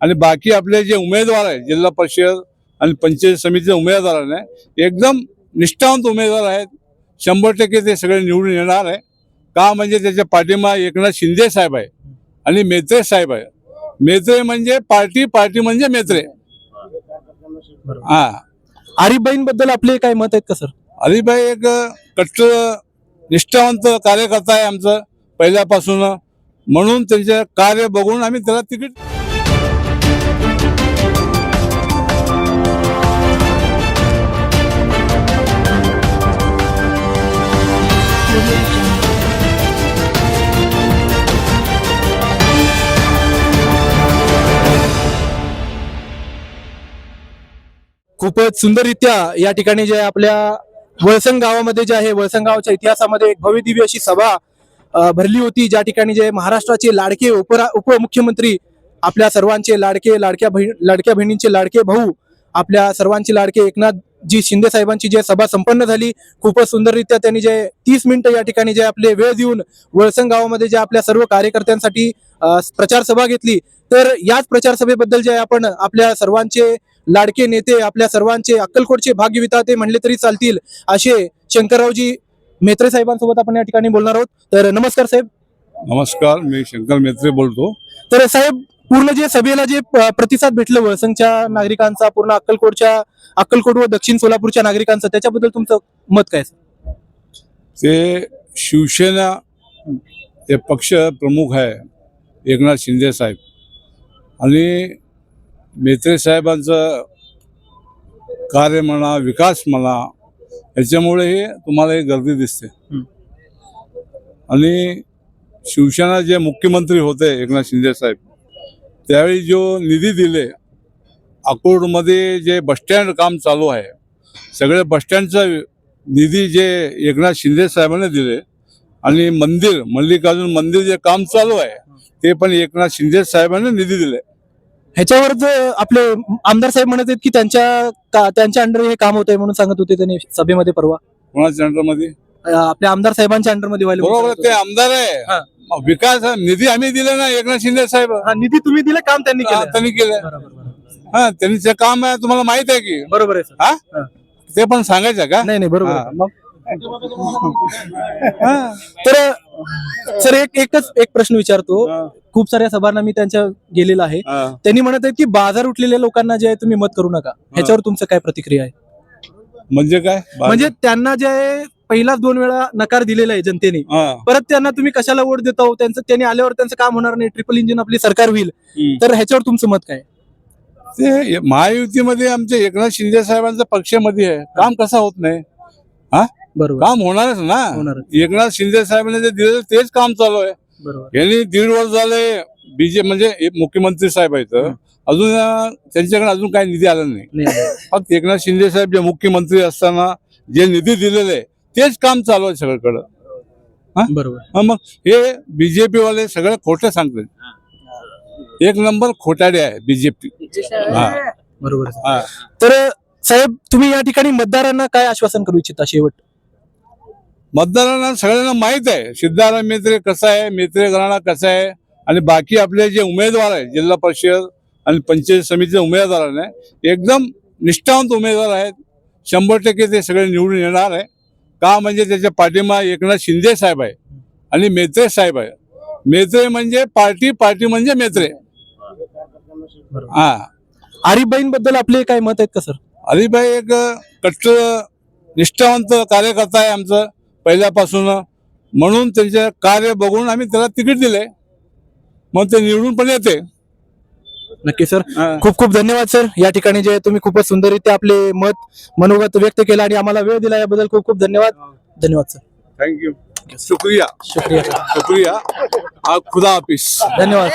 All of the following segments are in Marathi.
आणि बाकी आपले जे उमेदवार आहेत जिल्हा परिषद आणि पंचायत समितीचे उमेदवार आहे एकदम निष्ठावंत उमेदवार आहेत. शंभर टक्के ते सगळे निवडून येणार आहे. का म्हणजे त्याच्या पाठिंबा एकनाथ शिंदे साहेब आहे आणि मेत्रे साहेब आहे. मेत्रे म्हणजे पार्टी पार्टी म्हणजे मेत्रे. हा. आरिफबाईंबद्दल आपले काय मत आहेत का सर? अलिबाई एक कट्टर निष्ठावंत कार्यकर्ता आहे आमचं पहिल्यापासून. म्हणून त्यांचे कार्य बघून आम्ही त्याला तिकीट खूपच सुंदररित्या या ठिकाणी जे आपल्या वळसंग गावामध्ये जे आहे वळसंग गावच्या इतिहासामध्ये एक भव्यदिव्य अशी सभा भरली होती. ज्या ठिकाणी जे महाराष्ट्राचे लाडके उपरा उपमुख्यमंत्री आपल्या सर्वांचे लाडके लाडक्या बहीण लाडक्या बहिणींचे लाडके भाऊ आपल्या सर्वांचे लाडके एकनाथ एकनाथजी शिंदे साहेबांची जे सभा संपन्न झाली खूपच सुंदररित्या त्यांनी जे तीस मिनिटं या ठिकाणी जे आपले वेळ देऊन वळसंग गावामध्ये जे आपल्या सर्व कार्यकर्त्यांसाठी प्रचार सभा घेतली. तर याच प्रचार सभेबद्दल जे आपण आपल्या सर्वांचे लाडके नेते आपल्या सर्वांचे अक्कलकोटचे भाग्यविधाते म्हणले तरी चालतील असे शंकररावजी मेत्रे साहेबांसोबत आपण या ठिकाणी बोलणार आहोत. तर नमस्कार साहेब. नमस्कार मी शंकर मेत्रे बोलतो. तर साहेब पूर्ण जे सभेला जे प्रतिसाद भेटलं वळसंगच्या नागरिकांचा पूर्ण अक्कलकोटच्या अक्कलकोट व दक्षिण सोलापूरच्या नागरिकांचं त्याच्याबद्दल तुमचं मत काय? ते शिवसेना ते पक्ष प्रमुख आहे एकनाथ शिंदे साहेब आणि मेत्रे साहेबांचं कार्य म्हणा विकास म्हणा याच्यामुळे हे तुम्हाला ही गर्दी दिसते. आणि शिवसेना जे मुख्यमंत्री होते एकनाथ शिंदे साहेब त्यावेळी जो निधी दिले अकोटमध्ये जे बसस्टँड काम चालू आहे सगळे बसस्टँडचा निधी जे एकनाथ शिंदे साहेबांनी दिले आणि मंदिर मल्लिकार्जुन मंदिर जे काम चालू आहे ते पण एकनाथ शिंदे साहेबांनी निधी दिले. ह्याच्यावर जर आपले आमदार साहेब म्हणत आहेत की त्यांच्या का- त्यांच्या अंडर हे काम होतंय म्हणून सांगत होते त्यांनी सभेमध्ये परवा. कोणाच्या अंडरमध्ये अं, आपल्या आमदार साहेबांच्या अंडरमध्ये व्हायला म्हणून बरोबर सांगत ते होते. आमदार हा. आहे विकास निधी आम्ही दिले ना एकनाथ शिंदे साहेब. हा, निधी तुम्ही दिलं काम त्यांनी केलं. त्यांनी केलं. बरोबर. हा त्यांचं काम आहे तुम्हाला माहीत आहे की बरोबर आहे सर हा. ते पण सांगायचं का नाही नाही बरोबर हा, आहे. मग हा. तर सर एक एकच एक प्रश्न विचारतो. खूप साऱ्या सभांना मी त्यांच्या गेलेला आहे हा. त्यांनी म्हणत आहेत की बाजार उठलेल्या लोकांना जे आहे तुम्ही मत करू नका ह्याच्यावर तुमचं काय प्रतिक्रिया आहे म्हणजे काय म्हणजे त्यांना जे आहे पहिलाच दोन वेळा नकार दिलेला आहे जनतेने हा. परत त्यांना तुम्ही कशाला वोट देता हो? त्यांचं त्यांनी आल्यावर त्यांचं काम होणार नाही ट्रिपल इंजिन आपली सरकार होईल हम्म. तर ह्याच्यावर तुमचं मत काय ते महायुतीमध्ये आमच्या एकनाथ शिंदे साहेबांच्या पक्षामध्ये आहे. काम कसं होत नाही? बरोबर. काम होणारच ना? होणार एकनाथ शिंदे साहेबांनी जे दिलेलं तेच काम चालू आहे. बरोबर. यांनी दीड वर्ष झाले बीजे म्हणजे हे मुख्यमंत्री साहेब आहेत. हं. अजून अं, त्यांच्याकडे अजून काही निधी आला नाही. नाही, फक्त एकनाथ शिंदे साहेब जे मुख्यमंत्री असताना जे निधी दिलेले आहे, तेच काम चालू आहे सगळीकडं. बरोबर. हा, मग हे बीजेपी वाले सगळे खोटे सांगतात. एक नंबर खोटाडे आहे बीजेपी हा. बरोबर आहे. हा. तर साहेब तुम्ही या ठिकाणी मतदारांना काय आश्वासन करू इच्छिता शेवट? मतदारांना सगळ्यांना माहीत आहे. सिद्धाराम मेत्रे कसा आहे? मेत्रे घराणा कसा आहे? आणि बाकी आपले जे उमेदवार आहेत जिल्हा परिषद आणि पंचायत समितीचे उमेदवार आहे एकदम निष्ठावंत उमेदवार आहेत. शंभर टक्के ते सगळे निवडून येणार आहे. का म्हणजे त्याच्या पाठिंबा एकनाथ शिंदे साहेब आहे आणि मेत्रे साहेब आहे. मेत्रे म्हणजे पार्टी पार्टी म्हणजे मेत्रे. हा. आरिफबाईंबद्दल आपले काय मत आहेत का सर? अलिबाई एक कट्टर निष्ठावंत कार्यकर्ता आहे आमचं पहिल्यापासून. म्हणून त्यांचे कार्य बघून आम्ही त्याला तिकीट दिले मग ते निवडून पण येते. नक्की सर. खूप खूप धन्यवाद सर. या ठिकाणी जे तुम्ही खूपच सुंदररित्या आपले मत मनोगत व्यक्त केलं आणि आम्हाला वेळ दिला याबद्दल खूप खूप धन्यवाद. धन्यवाद सर. थँक्यू शुक्रिया. शुक्रिया. शुक्रिया. आ, खुदा हाफिज धन्यवाद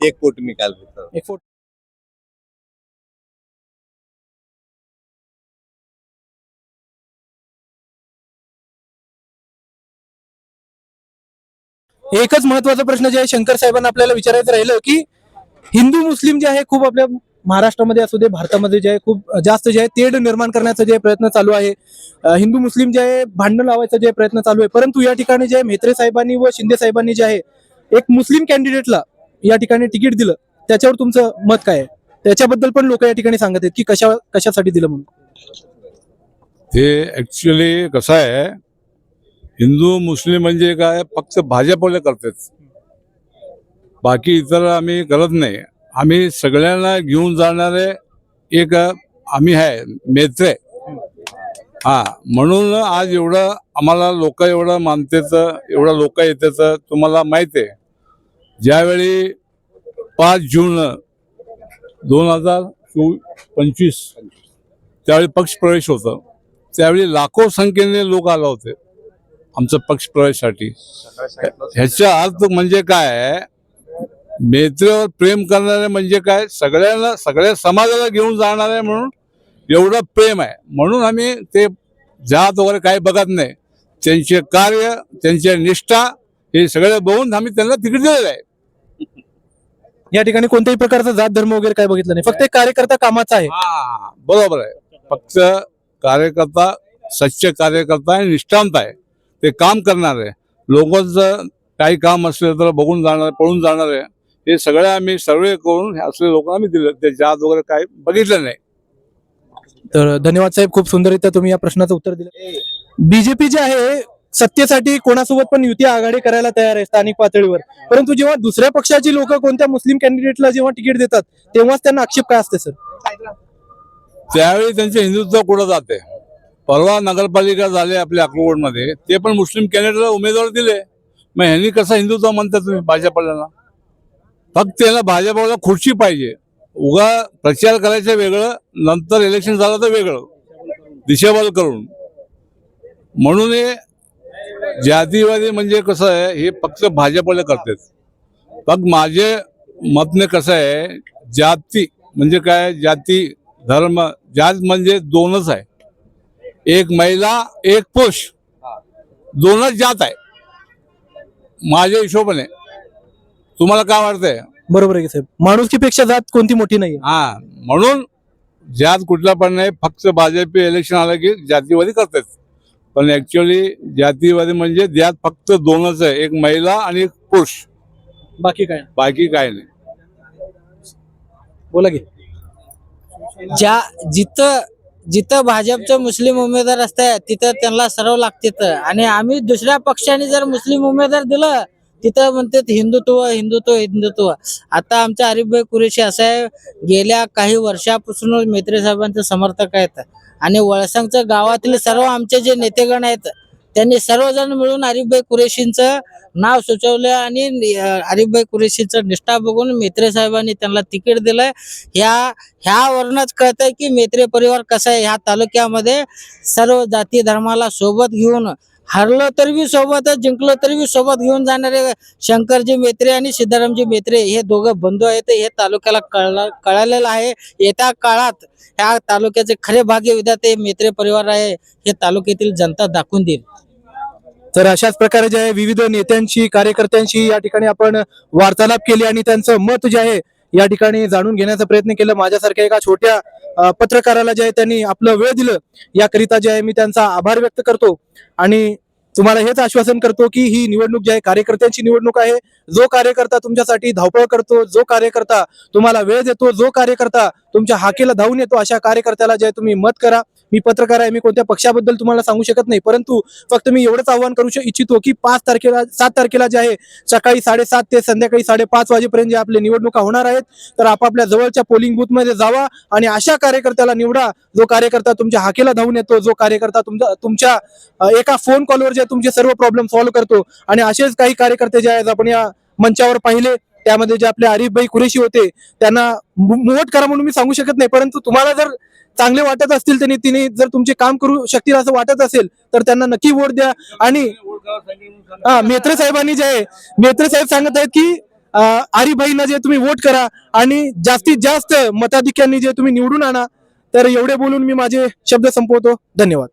एक फुट निकाल देता. हूँ एक फुट एकच महत्त्वाचा प्रश्न जे आहे शंकर साहेबांना आपल्याला विचारायचं राहिलं की हिंदू मुस्लिम जे आहे खूप आपल्या महाराष्ट्रामध्ये असू दे भारतामध्ये जे आहे खूप जास्त जे आहे तेढ निर्माण करण्याचा जे प्रयत्न चालू आहे. हिंदू मुस्लिम जे आहे भांडण लावायचा जे प्रयत्न चालू आहे. परंतु या ठिकाणी जे आहे म्हेत्रे साहेबांनी व शिंदे साहेबांनी जे आहे एक मुस्लिम कॅन्डिडेटला या ठिकाणी तिकीट दिलं त्याच्यावर तुमचं मत काय आहे? त्याच्याबद्दल पण लोक या ठिकाणी सांगत आहेत की कशा कशासाठी दिलं म्हणून. ते ऍक्च्युली कसं आहे हिंदू मुस्लिम म्हणजे काय फक्त भाजपवाले करतेच बाकी इतर आम्ही करत नाही. आम्ही सगळ्यांना घेऊन जाणारे एक आम्ही आहे मेत्रे हा म्हणून आज एवढं आम्हाला लोक एवढं मानतेच एवढं लोक येतेच तुम्हाला माहिती आहे. ज्यावेळी पाच जून दोन हजार चोवी पंचवीस त्यावेळी पक्ष प्रवेश होतं त्यावेळी लाखो संख्येने लोक आले होते आमचं पक्ष प्रवेशसाठी. ह्याचा अर्थ म्हणजे काय? आहे मेत्रेवर प्रेम करणारे म्हणजे काय? सगळ्यांना सगळ्या समाजाला घेऊन जाणार आहे म्हणून एवढं प्रेम आहे. म्हणून आम्ही ते जात वगैरे काही बघत नाही. त्यांचे कार्य त्यांच्या निष्ठा हे सगळे बघून आम्ही त्यांना तिकीट दिलेलं आहे. या ठिकाणी कोणत्याही प्रकारचा जात धर्म वगैरे काय बघितलं नाही. फक्त एक कार्यकर्ता कामाचा आहे. हा बरोबर आहे. फक्त कार्यकर्ता सच्चे कार्यकर्ता आणि निष्ठांत आहे. ते काम करणार आहे. लोकांचं काही काम असलं तर बघून जाणार पळून जाणार आहे. हे सगळे आम्ही सर्वे करून असले लोकांना आम्ही दिलं. ते जात वगैरे काही बघितलं नाही. तर धन्यवाद साहेब. खूप सुंदररित्या तुम्ही या प्रश्नाचं उत्तर दिलं. बीजेपी जे आहे सत्तेसाठी कोणासोबत पण युती आघाडी करायला तयार आहे स्थानिक पातळीवर. परंतु जेव्हा दुसऱ्या पक्षाची लोक कोणत्या मुस्लिम कॅन्डिडेटला जेव्हा तिकीट देतात तेव्हाच त्यांना आक्षेप काय असते सर? त्यावेळी त्यांचे हिंदुत्व कुठं जाते? परवा नगरपालिका झाले आपल्या अक्रोडमध्ये ते पण मुस्लिम कॅन्डिडेटला उमेदवार दिले. मग ह्यांनी कसं हिंदुत्व म्हणतात तुम्ही भाजपला फक्त त्याला भाजपाला खुर्ची पाहिजे. उगा प्रचार करायचं वेगळं नंतर इलेक्शन झालं तर वेगळं. दिशाबल करून. म्हणून हे जातीवादी म्हणजे कसं आहे हे फक्त भाजपला करतात. फक्त माझे मतने कसं आहे जाती म्हणजे काय जाती धर्म जात म्हणजे दोनच आहे. एक महिला एक पुरुष. दोनच जात आहे. माझ्या हिशोबाने. तुम्हाला काय वाटतंय? बरोबर आहे साहेब. माणुसकीपेक्षा जात कोणती मोठी नाही हा म्हणून जात कुठला पण नाही फक्त भाजप इलेक्शन आलं की जातीवादी करतात. पण ऍक्च्युअली जातीवादी म्हणजे जात फक्त दोनच आहे एक महिला आणि एक पुरुष. बाकी काय बाकी काय नाही. बोला की. ज्या जिथं जिथं भाजपचे मुस्लिम उमेदवार असतात तिथं त्यांना सर्व लागतात. आणि आम्ही दुसऱ्या पक्षाने जर मुस्लिम उमेदवार दिलं तिथं म्हणतात हिंदुत्व हिंदुत्व हिंदुत्व. आता आमच्या आरिफभाई कुरेशी असं आहे गेल्या काही वर्षापासून मेत्रे साहेबांचे समर्थक आहेत. आणि वळसंगचं गावातील सर्व आमचे जे नेतेगण आहेत त्यांनी सर्वजण मिळून आरिफभाई कुरेशींचं नाव सुचवलं आणि अं, आरिफभाई कुरेशींचं निष्ठा बघून मेत्रे साहेबांनी त्यांना तिकीट दिलंय. ह्या ह्यावरूनच कळतंय की मेत्रे परिवार कसा आहे. ह्या तालुक्यामध्ये सर्व जाती धर्माला सोबत घेऊन हरलं तरी बी सोबतच जिंकलं तरी बी सोबत घेऊन जाणारे शंकरजी मेत्रे आणि सिद्धारामजी मेत्रे हे दोघं बंधू आहेत. हे तालुक्याला कळला कळालेलं आहे. येत्या काळात ह्या तालुक्याचे खरे भाग्य विधाते हे मेत्रे परिवार आहे हे तालुक्यातील जनता दाखवून देईल. तर अशाच प्रकारे जे आहे विविध नेत्यांशी कार्यकर्त्यांशी या ठिकाणी आपण वार्तालाप केली आणि त्यांचं मत जे आहे या ठिकाणी जाणून घेण्याचा प्रयत्न केला. माझ्यासारख्या एका छोट्या पत्रकाराला जे आहे त्यांनी आपलं वेळ दिलं. याकरिता जे आहे मी त्यांचा आभार व्यक्त करतो. आणि तुम्हाला हेच आश्वासन करतो की ही निवडणूक जी आहे कार्यकर्त्यांची निवडणूक आहे. जो कार्यकर्ता तुमच्यासाठी धावपळ करतो जो कार्यकर्ता तुम्हाला वेळ देतो जो कार्यकर्ता तुमच्या हाकेला धावून येतो अशा कार्यकर्त्याला जे तुम्ही मत करा. मी पत्रकार आहे मी कोणत्या पक्षाबद्दल तुम्हाला सांगू शकत नाही. परंतु फक्त मी एवढंच आव्हान करू इच्छितो की पाच तारखेला सात तारखेला जे आहे सकाळी साडेसात ते संध्याकाळी साडेपाच वाजेपर्यंत जे आपले निवडणुका होणार आहेत तर आपापल्या जवळच्या पोलिंग बूथमध्ये जावा आणि अशा कार्यकर्त्याला निवडा. जो कार्यकर्ता तुमच्या हाकेला धावून येतो जो कार्यकर्ता तुमच्या तुमच्या एका फोन कॉलवर जे तुमचे सर्व प्रॉब्लेम सॉल्व्ह करतो आणि असेच काही कार्यकर्ते जे आहेत आपण या मंचावर पाहिले त्यामध्ये जे आपले आरिफभाई कुरेशी होते त्यांना मुवट करा म्हणून मी सांगू शकत नाही. परंतु तुम्हाला जर चांगले वाटत असतील त्यांनी तिने जर तुमचे काम करू शकतील असं वाटत असेल तर त्यांना नक्की वोट द्या. आणि हा मेत्रे साहेबांनी जे आहे मेत्रे साहेब सांगत आहेत की आरीबाईंना जे तुम्ही वोट करा आणि जास्तीत जास्त मताधिक्यांनी जे तुम्ही निवडून आणा तर एवढे बोलून मी माझे शब्द संपवतो. धन्यवाद.